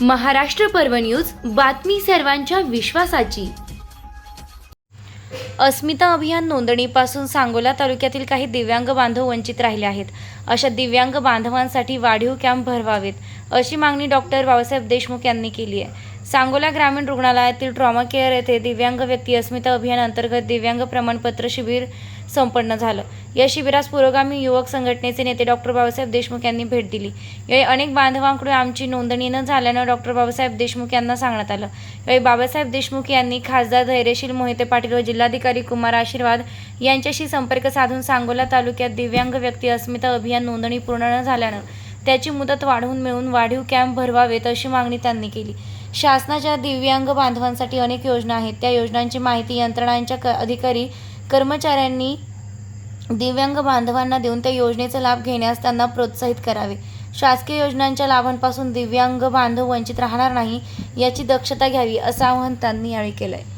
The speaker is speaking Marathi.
महाराष्ट्र पर्व न्यूज बातमी सर्वांच्या विश्वासाची. अस्मिता अभियान नोंदणीपासून सांगोला तालुक्यातील काही दिव्यांग बांधव वंचित राहिले आहेत. अशा दिव्यांग बांधवांसाठी वाढीव कॅम्प भरवावेत अशी मागणी डॉक्टर बाबासाहेब देशमुख यांनी केली आहे. सांगोला ग्रामीण रुग्णालयातील ट्रॉमा केअर येथे दिव्यांग व्यक्ती अस्मिता अभियान अंतर्गत दिव्यांग प्रमाणपत्र शिबिर संपन्न झालं. या शिबिरास पुरोगामी युवक संघटनेचे नेते डॉक्टर बाबासाहेब देशमुख यांनी भेट दिली. यावेळी अनेक बांधवांकडून आमची नोंदणी न झाल्यानं डॉक्टर बाबासाहेब देशमुख यांना सांगण्यात आलं. यावेळी बाबासाहेब देशमुख यांनी खासदार धैर्यशील मोहिते पाटील व जिल्हाधिकारी कुमार आशीर्वाद यांच्याशी संपर्क साधून सांगोला तालुक्यात दिव्यांग व्यक्ती अस्मिता अभियान नोंदणी पूर्ण न झाल्यानं त्याची मुदत वाढवून मिळून वाढीव कॅम्प भरवावेत अशी मागणी त्यांनी केली. शासनाच्या दिव्यांग बांधवांसाठी अनेक योजना आहेत. त्या योजनांची माहिती यंत्रणांच्या क अधिकारी कर्मचाऱ्यांनी दिव्यांग बांधवांना देऊन त्या योजनेचा लाभ घेण्यास त्यांना प्रोत्साहित करावे. शासकीय योजनांच्या लाभांपासून दिव्यांग बांधव वंचित राहणार नाही याची दक्षता घ्यावी असं आवाहन त्यांनी यावेळी आहे